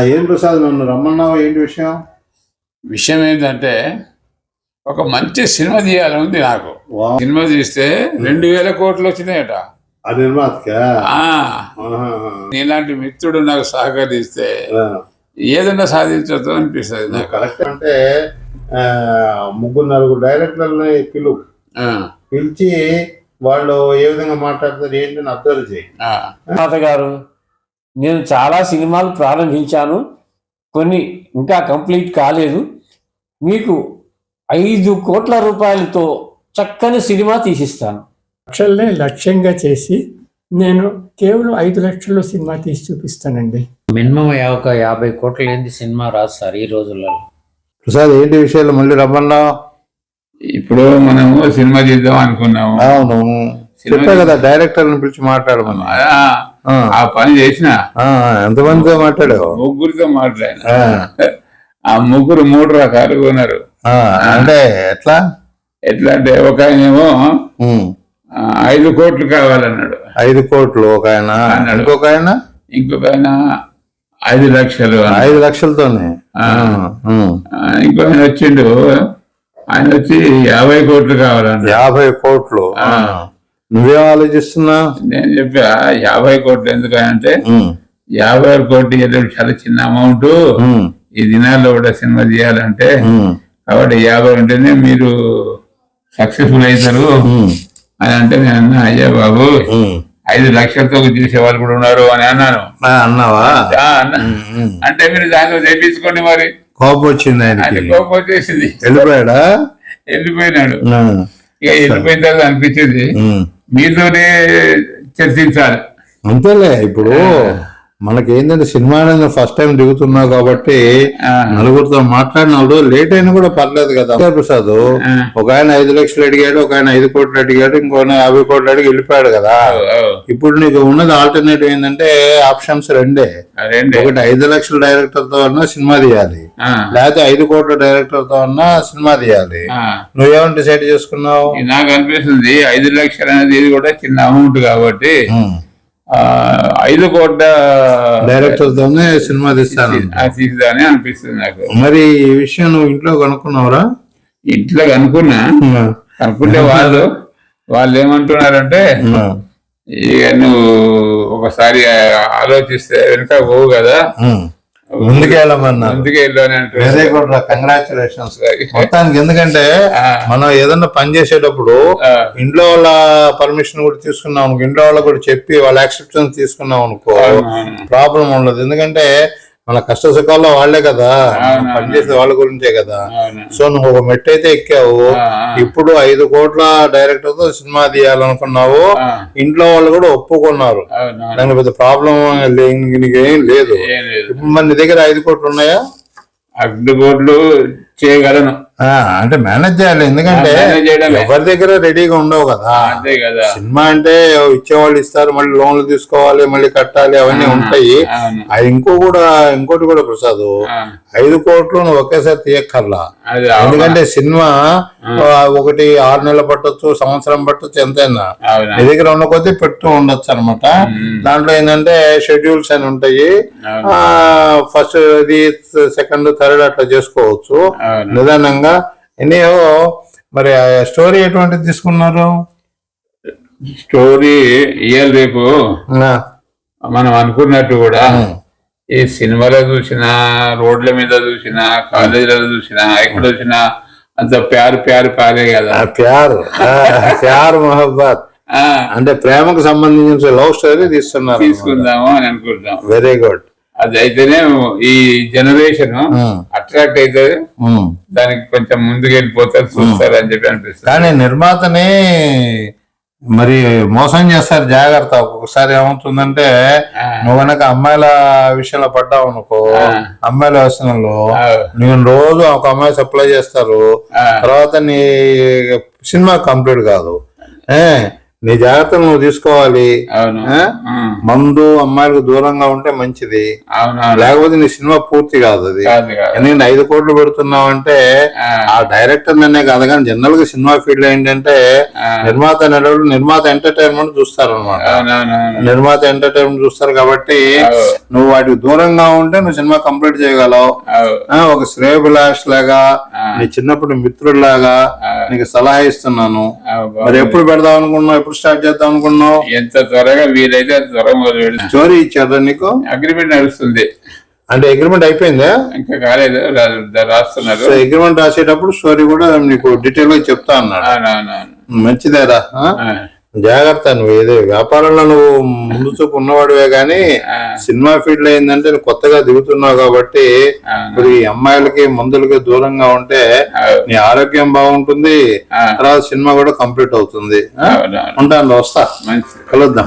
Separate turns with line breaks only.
ఏం ప్రసాద్ నన్ను రమ్మన్నావు? ఏంటి విషయం?
విషయం ఏంటంటే ఒక మంచి సినిమా తీయాలని ఉంది నాకు. సినిమా తీస్తే రెండు వేల కోట్లు వచ్చినాయట.
ఆ నిర్మాతకా.
నీలాంటి మిత్రుడు నాకు సహకరిస్తే. ఏదన్నా సాధించదు అనిపిస్తుంది నాకు.
కరెక్ట్ అంటే ముగ్గురు నలుగురు డైరెక్టర్లని పిలు. పిలిచి వాళ్ళు ఏ విధంగా మాట్లాడతారు ఏంటని అబ్జర్వ్ చేయి.
ఆ,
తాతగారు నేను చాలా సినిమాలు ప్రారంభించాను. కొన్ని ఇంకా కంప్లీట్ కాలేదు. మీకు ఐదు కోట్ల రూపాయలతో చక్కని సినిమా తీసిస్తాను.
లక్షల్ని లక్ష్యంగా చేసి నేను కేవలం ఐదు లక్షల్లో సినిమా తీసి చూపిస్తానండి.
మినిమం ఒక యాభై కోట్ల ఏంది సినిమా రాదు సార్ ఈ రోజుల్లో.
ప్రసాద్ ఏంటి విషయాలు? మళ్ళీ రమ్మన్నావు
ఇప్పుడు మనము సినిమా తీద్దాం అనుకున్నాము.
అవును. చెప్పా కదా డైరెక్టర్ని పిలిచి మాట్లాడమని.
ఆ, పని చేసిన.
ఆ, ఎంతమందితో మాట్లాడావు?
ముగ్గురితో మాట్లాడిన.
ఆ,
ముగ్గురు మూడు రకాలుగా ఉన్నారు
ఆ, అంటే ఎట్లా?
ఎట్లా అంటే ఒక ఆయనేమో
ఉమ్,
ఆ, ఐదు కోట్లు కావాలన్నాడు.
ఐదు కోట్లు ఒక ఆయన. ఇంకొక ఆయన?
ఇంకొక ఆయన ఐదు లక్షలు.
ఐదు లక్షలతోనే.
ఇంకో ఆయన వచ్చిండు. ఆయన వచ్చి యాభై కోట్లు కావాలన్నాడు.
యాభై కోట్లు. ఆ. నువ్వేం ఆలోచిస్తున్నా?
నేను చెప్పా యాభై కోట్లు ఎందుకు అంటే
ఉమ్,
యాభై కోట్లు ఏదో చాలా చిన్న అమౌంట్. ఈ దినాల్లో కూడా సినిమా తీయాలంటే. కాబట్టి యాభై ఉంటేనే మీరు సక్సెస్ఫుల్ అవుతారు అని అంటే నేను అన్నా అయ్యా బాబు. ఐదు లక్షలతో చేసే వాళ్ళు కూడా ఉన్నారు అని అన్నాను.
అన్నావా.
అంటే మీరు దాంట్లో చేపించుకోండి మరి.
కోపం వచ్చింది
ఆయన కోపం వచ్చేసింది
వెళ్ళిపోయాడా?
వెళ్ళిపోయినాడు. ఇక వెళ్ళిపోయిన తర్వాత అనిపించింది. మీతోనే చర్చించాలి.
అంతేలే ఇప్పుడు మనకి ఏంటంటే సినిమా అనేది ఫస్ట్ టైం దిగుతున్నావు కాబట్టి. నలుగురితో మాట్లాడినప్పుడు లేట్ అయినా కూడా పర్లేదు కదా. ప్రసాద్. ఒక ఆయన ఐదు లక్షలు అడిగాడు ఒక ఆయన ఐదు కోట్లు అడిగాడు ఇంకో యాభై కోట్లు అడిగి వెళ్ళిపోయాడు కదా. ఇప్పుడు నీకు ఉన్నది ఆల్టర్నేటివ్ ఏంటంటే ఆప్షన్స్ రెండే. ఒకటి ఐదు లక్షల డైరెక్టర్తో అన్నా సినిమా తీయాలి. లేకపోతే ఐదు కోట్ల డైరెక్టర్తో అన్నా సినిమా తీయాలి. నువ్వేమని డిసైడ్ చేసుకున్నావు?
నాకు అనిపిస్తుంది ఐదు లక్షలు అనేది కూడా చిన్న అమౌంట్ కాబట్టి ఐదు కోట్ల
డైరెక్టర్ తోనే సినిమా తీస్తాను.
ఆ తీసిదాని అనిపిస్తుంది నాకు.
మరి ఈ విషయం నువ్వు ఇంట్లో కనుక్కున్నావురా?
ఇంట్లో అనుకున్నా అనుకుంటే వాళ్ళు వాళ్ళు ఏమంటున్నారంటే ఇక నువ్వు ఒకసారి ఆలోచిస్తే వెనుక పోవు కదా.
వెరీ గుడ్ రా కంగ్రాచులేషన్స్ మొత్తానికి ఎందుకంటే. మనం ఏదన్నా పని చేసేటప్పుడు ఇంట్లో వాళ్ళ పర్మిషన్ కూడా తీసుకున్నాం అనుకో ఇంట్లో వాళ్ళకి కూడా చెప్పి వాళ్ళ యాక్సెప్టెన్స్ తీసుకున్నాం అనుకో. ప్రాబ్లం ఉండదు. ఎందుకంటే మన కష్ట సుఖాల్లో వాళ్ళే కదా. పనిచేసే వాళ్ళ గురించే కదా. సో నువ్వు ఒక మెట్టు అయితే ఎక్కావు. ఇప్పుడు ఐదు కోట్ల డైరెక్టర్తో సినిమా తీయాలనుకున్నావు. ఇంట్లో వాళ్ళు కూడా ఒప్పుకున్నారు. దానికి పెద్ద ప్రాబ్లం ఏం లేదు. ఇప్పుడు మన దగ్గర ఐదు కోట్లు ఉన్నాయా?
అగ్ని కోట్లు చేయగలను.
అంటే మేనేజ్ చేయాలి. ఎందుకంటే. ఎవరి దగ్గర రెడీగా ఉండవు కదా.
అంతే కదా.
సినిమా అంటే ఇచ్చేవాళ్ళు ఇస్తారు మళ్ళీ లోన్లు తీసుకోవాలి మళ్ళీ కట్టాలి అవన్నీ ఉంటాయి. అది ఇంకో కూడా ఇంకోటి కూడా ప్రసాద్ ఐదు కోట్లు నువ్వు ఒకేసారి తీయక్కర్లా. ఎందుకంటే సినిమా ఒకటి ఆరు నెలలు పట్టొచ్చు సంవత్సరం పట్టొచ్చు ఎంతైనా. నీ దగ్గర ఉన్న కొద్దీ పెడుతూ ఉండొచ్చు అనమాట దాంట్లో ఏంటంటే షెడ్యూల్స్ అని ఉంటాయి. ఫస్ట్ ఇది సెకండ్ థర్డ్ అట్లా చేసుకోవచ్చు.
అవును.
నిదానంగా ఎన్నో మరి స్టోరీ ఎటువంటిది తీసుకున్నారు?
స్టోరీ ఇయ్యాలి రేపు. మనం అనుకున్నట్టు కూడా ఈ సినిమాలో చూసినా రోడ్ల మీద చూసినా కాలేజీలలో చూసినా ఎక్కడ చూసినా అంత ప్యారు ప్యారు ప్యారే కదా.
ప్యార్. ప్యార్ మొహబ్బత్. అంటే ప్రేమకు సంబంధించిన లవ్ స్టోరీ తీస్తున్నారు
తీసుకుందాము అని అనుకుంటాం
వెరీ గుడ్
అది అయితేనే ఈ జనరేషన్ అట్రాక్ట్ అయితే దానికి కొంచెం ముందుకు వెళ్ళిపోతారు చూస్తారు అని చెప్పి అనిపిస్తుంది.
కానీ నిర్మాతని మరి మోసం చేస్తారు జాగ్రత్త. ఒక్కొక్కసారి ఏమవుతుందంటే. నువ్వు కనుక అమ్మాయిల విషయంలో పడ్డావు అనుకో. అమ్మాయిల వ్యసనంలో నేను రోజు ఒక అమ్మాయి సప్లై చేస్తారు. తర్వాత నీ సినిమా కంప్లీట్ కాదు. ఏ? నీ జాగ్రత్తలు నువ్వు తీసుకోవాలి. మందు అమ్మాయిలకు దూరంగా ఉంటే మంచిది. లేకపోతే నీ సినిమా పూర్తి కాదు అది. ఎందుకంటే ఐదు కోట్లు పెడుతున్నావు అంటే
ఆ,
డైరెక్టర్ నన్నే కాదు కానీ జనరల్గా సినిమా ఫీల్డ్ ఏంటంటే. నిర్మాత అనేవాళ్ళు నిర్మాత ఎంటర్టైన్మెంట్ చూస్తారు అనమాట నిర్మాత ఎంటర్టైన్మెంట్ చూస్తారు కాబట్టి. నువ్వు వాటికి దూరంగా ఉంటే నువ్వు సినిమా కంప్లీట్ చేయగలవు. ఒక శ్రేయభిలాష్ లాగా. నీ చిన్నప్పుడు మిత్రుల్లాగా
ఆ.
నీకు సలహా ఇస్తున్నాను. మరి. ఎప్పుడు పెడదాం అనుకున్నావు? ఎప్పుడు స్టార్ట్ చేద్దాం అనుకున్నావు?
ఎంత త్వరగా వీలైతే అంత త్వరగా మొదలు పెడతాం
స్టోరీ ఇచ్చారా నీకు?
అగ్రిమెంట్ నడుస్తుంది.
అంటే అగ్రిమెంట్ అయిపోయిందా?
ఇంకా కాలేదు రా- రాస్తున్నారు.
సో అగ్రిమెంట్ రాసేటప్పుడు స్టోరీ కూడా నీకు డీటెయిల్గా చెప్తా అన్నాడు. మంచిదేరా ఆ? జాగ్రత్త నువ్వు ఏదో వ్యాపారంలో నువ్వు ముందు చూపు ఉన్నవాడివే గానీ సినిమా ఫీల్డ్లో ఏంటంటే నువ్వు కొత్తగా దిగుతున్నావు కాబట్టి. ఇప్పుడు ఈ అమ్మాయిలకి మందులకి దూరంగా ఉంటే. నీ ఆరోగ్యం బాగుంటుంది. తర్వాత సినిమా కూడా కంప్లీట్ అవుతుంది. ఉంటాను వస్తా. కలుద్దాం.